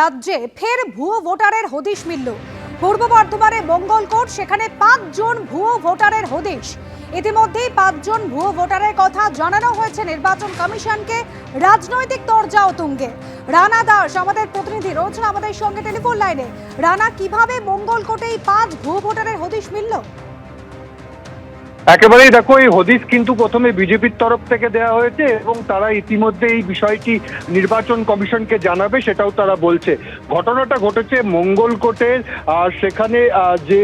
রাজ্যে ফের ভুয়ো ভোটারের হদিশ মিলল। পূর্ব বর্ধমানে মঙ্গলকোট সেখানে পাঁচজন ভুয়ো ভোটারের হদিশ। ইতিমধ্যেই পাঁচজন ভুয়ো ভোটারের কথা জানানো হয়েছে নির্বাচন কমিশনকে। রাজনৈতিক তরজাও তুঙ্গে। রানা দাস, আমাদের প্রতিনিধি রয়েছেন আমাদের সঙ্গে টেলিফোন লাইনে। রানা, কীভাবে মঙ্গলকোটে এই পাঁচ ভুয়ো ভোটারের হদিশ মিলল? একেবারেই দেখো, এই হদিস কিন্তু প্রথমে বিজেপির তরফ থেকে দেওয়া হয়েছে এবং তারা ইতিমধ্যে এই বিষয়টি নির্বাচন কমিশনকে জানাবে, সেটাও তারা বলছে। ঘটনাটা ঘটেছে মঙ্গলকোটের, আর সেখানে যে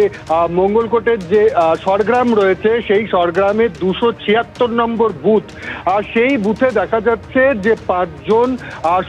মঙ্গলকোটের যে সরগ্রাম রয়েছে, সেই সরগ্রামের দুশো ছিয়াত্তর নম্বর বুথ। আর সেই বুথে দেখা যাচ্ছে যে পাঁচজন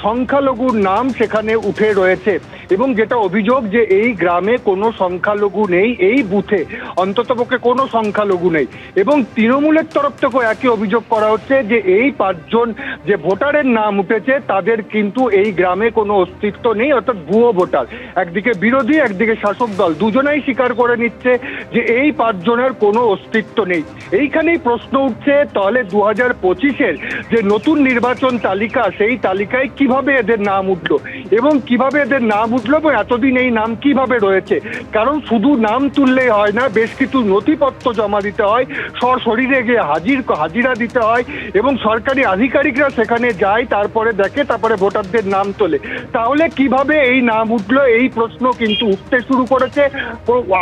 সংখ্যালঘুর নাম সেখানে উঠে রয়েছে। এবং যেটা অভিযোগ যে এই গ্রামে কোনো সংখ্যালঘু নেই, এই বুথে অন্ততপক্ষে কোনো সংখ্যালঘু নেই। এবং তৃণমূলের তরফ থেকেও একই অভিযোগ করা হচ্ছে যে এই পাঁচজন যে ভোটারের নাম উঠেছে, তাদের কিন্তু এই গ্রামে কোনো অস্তিত্ব নেই, অর্থাৎ ভুয়ো ভোটার। একদিকে বিরোধী, একদিকে শাসক দল। দুজনেই স্বীকার করে নিচ্ছে যে এই পাঁচজনের কোনো অস্তিত্ব নেই। এইখানেই প্রশ্ন উঠছে, তাহলে দু হাজার পঁচিশের যে নতুন নির্বাচন তালিকা, সেই তালিকায় কীভাবে এদের নাম উঠল? এবং কীভাবে এদের নাম উঠল এবং এতদিন এই নাম কীভাবে রয়েছে? কারণ শুধু নাম তুললেই হয় না, বেশ কিছু নথিপত্র জমা দিতে হয়। সশরীরে গিয়ে হাজির, হাজিরা দিতে হয় এবং সরকারি আধিকারিকরা সেখানে যায়, তারপরে দেখে, তারপরে ভোটারদের নাম তোলে। তাহলে কীভাবে এই নাম উঠল? এই প্রশ্ন কিন্তু উঠতে শুরু করেছে,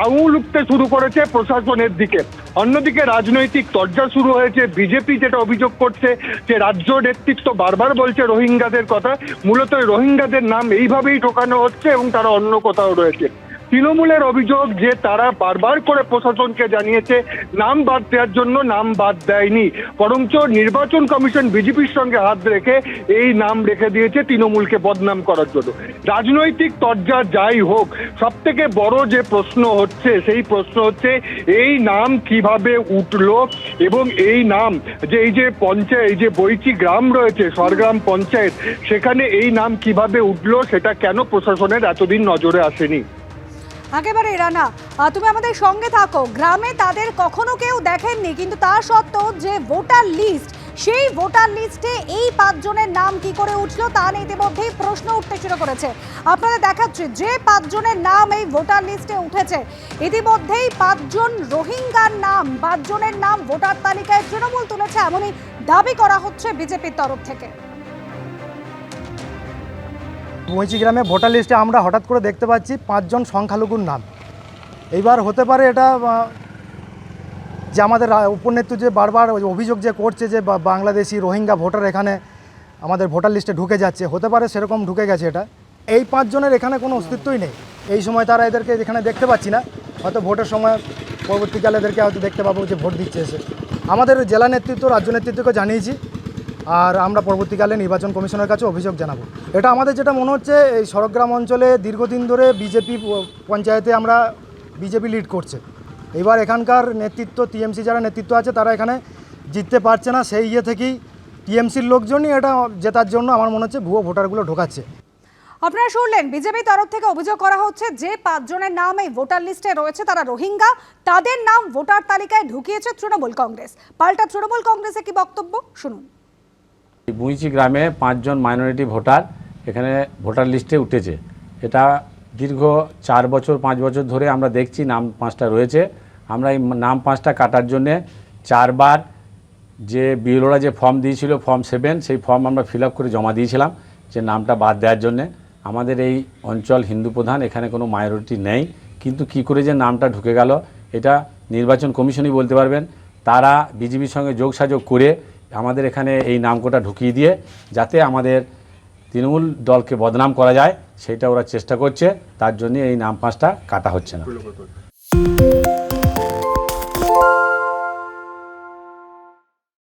আঙুল উঠতে শুরু করেছে প্রশাসনের দিকে। অন্যদিকে রাজনৈতিক তর্জা শুরু হয়েছে, বিজেপি যেটা অভিযোগ করছে যে রাজ্য নেতৃত্ব বারবার বলছে রোহিঙ্গাদের কথা, মূলত রোহিঙ্গাদের নাম এইভাবেই ঢোকানো হচ্ছে এবং তারা অন্য কোথাও রয়েছে। তৃণমূলের অভিযোগ যে তারা বারবার করে প্রশাসনকে জানিয়েছে, নাম বাদ দেওয়ার জন্য নাম বাদ দেয়নি। বরঞ্চ নির্বাচন কমিশন বিজেপির সঙ্গে হাত রেখে এই নাম রেখে দিয়েছে তৃণমূলকে বদনাম করার জন্য। রাজনৈতিক তর্জা যাই হোক সব থেকে বড় যে প্রশ্ন হচ্ছে, সেই প্রশ্ন হচ্ছে, এই নাম কীভাবে উঠল এবং এই নাম, যে এই যে পঞ্চায়েত, এই যে বৈচি গ্রাম রয়েছে, সরগ্রাম পঞ্চায়েত, সেখানে এই নাম কীভাবে উঠল, সেটা কেন প্রশাসনের এতদিন নজরে আসেনি? একেবারে রানা তুমি আমাদের সঙ্গে থাকো। গ্রামে তাদের কখনো কেউ দেখেননি, কিন্তু তা সত্ত্বেও যে ভোটার লিস্ট, সেই ভোটার লিস্টে এই পাঁচজনের নাম কি করে উঠল তা নিয়ে ইতিমধ্যেই প্রশ্ন উঠতে শুরু করেছে। আপনাদের দেখাচ্ছি, যে পাঁচজনের নাম এই ভোটার লিস্টে উঠেছে, ইতিমধ্যেই পাঁচজন রোহিঙ্গার নাম, পাঁচজনের নাম ভোটার তালিকায় তৃণমূল তুলেছে, এমনই দাবি করা হচ্ছে বিজেপির তরফ থেকে। মহিচি গ্রামে ভোটার লিস্টে আমরা হঠাৎ করে দেখতে পাচ্ছি পাঁচজন সংখ্যালঘুর নাম। এইবার হতে পারে এটা যে আমাদের উপনেত্রী যে বারবার অভিযোগ যে করছে যে বাংলাদেশি রোহিঙ্গা ভোটার এখানে আমাদের ভোটার লিস্টে ঢুকে যাচ্ছে, হতে পারে সেরকম ঢুকে গেছে এটা। এই পাঁচজনের এখানে কোনো অস্তিত্বই নেই। এই সময় তারা এদেরকে এখানে দেখতে পাচ্ছি না। হয়তো ভোটের সময় পরবর্তীকালে এদেরকে হয়তো দেখতে পাবো যে ভোট দিচ্ছে এসে। আমাদের জেলা নেতৃত্ব, রাজ্য নেতৃত্বকে জানিয়েছি আর আমরা পরবর্তীকালে নির্বাচন কমিশনের কাছে অভিযোগ জানাব। এটা আমাদের যেটা মনে হচ্ছে, এই সরগ্রাম অঞ্চলে দীর্ঘদিন ধরে বিজেপি পঞ্চায়েতে আমরা বিজেপি লিড করছে। এবার এখানকার নেতৃত্ব, টিএমসি যারা নেতৃত্ব আছে, তারা এখানে জিততে পারছে না। সেই ইয়ে থেকেই টিএমসির লোকজনই এটা জেতার জন্য আমার মনে হচ্ছে ভুয়ো ভোটারগুলো ঢোকাচ্ছে। আপনারা শুনলেন বিজেপি তরফ থেকে অভিযোগ করা হচ্ছে, যে পাঁচজনের নাম এই ভোটার লিস্টে রয়েছে, তারা রোহিঙ্গা। তাদের নাম ভোটার তালিকায় ঢুকিয়েছে তৃণমূল কংগ্রেস। পাল্টা তৃণমূল কংগ্রেসে কি বক্তব্য? শুনুন। বুঁইচি গ্রামে পাঁচজন মাইনরিটি ভোটার এখানে ভোটার লিস্টে উঠেছে। এটা দীর্ঘ চার বছর, পাঁচ বছর ধরে আমরা দেখছি, নাম পাঁচটা রয়েছে। আমরা এই নাম পাঁচটা কাটার জন্যে চারবার যে বিএলওরা যে ফর্ম দিয়েছিল, ফর্ম সেভেন, সেই ফর্ম আমরা ফিল করে জমা দিয়েছিলাম যে নামটা বাদ দেওয়ার জন্যে। আমাদের এই অঞ্চল হিন্দু প্রধান, এখানে কোনো মাইনরিটি নেই। কিন্তু কি করে যে নামটা ঢুকে গেল, এটা নির্বাচন কমিশনই বলতে পারবেন। তারা বিজেপির সঙ্গে যোগসাযোগ করে আমাদের এখানে এই নামকোটা ঢুকিয়ে দিয়ে যাতে আমাদের তৃণমূল দলকে বদনাম করা যায়, সেটা ওরা চেষ্টা করছে, তার জন্য এই নাম পাঁচটা কাটা হচ্ছে না।